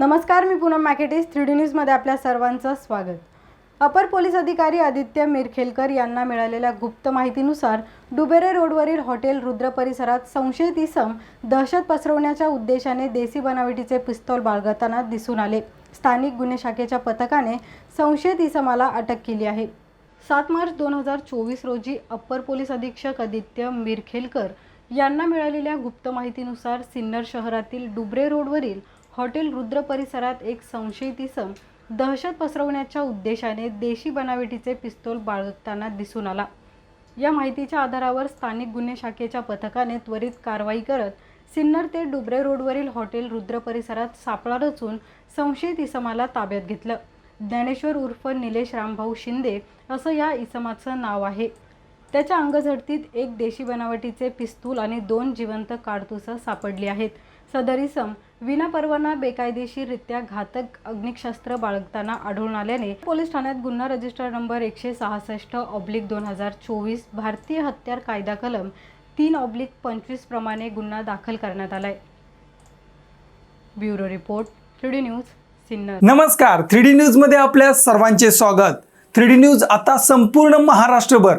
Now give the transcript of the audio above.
नमस्कार मी पूनम मॅकेटिस थ्री डी न्यूजमध्ये आपल्या सर्वांचं स्वागत. अपर पोलीस अधिकारी आदित्य मिरखेलकर यांना मिळालेल्या गुप्त माहितीनुसार डुबेरे रोडवरील हॉटेल रुद्र परिसरात संशयित इसम दहशत पसरवण्याच्या उद्देशाने देसी बनावटीचे पिस्तॉल बाळगताना दिसून आले. स्थानिक गुन्हे शाखेच्या पथकाने संशयित इसमाला अटक केली आहे. सात मार्च दोन हजार चोवीस रोजी अप्पर पोलीस अधीक्षक आदित्य मिरखेलकर यांना मिळालेल्या गुप्त माहितीनुसार सिन्नर शहरातील डुबरे रोडवरील हॉटेल रुद्र परिसरात एक संशयित इसम दहशत पसरवण्याच्या उद्देशाने देशी बनावटीचे पिस्तोल बाळगताना दिसून आला. या माहितीच्या आधारावर स्थानिक गुन्हे शाखेच्या पथकाने त्वरित कारवाई करत सिन्नर ते डुबरे रोडवरील हॉटेल रुद्र परिसरात सापळा रचून संशयित इसमाला ताब्यात घेतलं. ज्ञानेश्वर उर्फ निलेश रामभाऊ शिंदे असं या इसमाचं नाव आहे. त्याच्या अंगझडतीत एक देशी बनावटीचे पिस्तूल आणि दोन जिवंत काडतुसं सापडली आहेत. सदरिसम विनापरवाना बेकायदेशीररित्या घातक अग्निशस्त्र बाळगताना आढळून आल्याने पोलीस ठाण्यात गुन्हा रजिस्टर नंबर एकशे सहासष्ट ऑब्लिक दोन हजार चोवीस भारतीय हत्यार कायदा कलम तीन ऑब्लिक पंचवीस प्रमाणे गुन्हा दाखल करण्यात आलाय. Bureau report three D news Sinnar. नमस्कार. थ्री डी न्यूजमध्ये आपल्या सर्वांचे स्वागत. थ्री डी न्यूज आता संपूर्ण महाराष्ट्रभर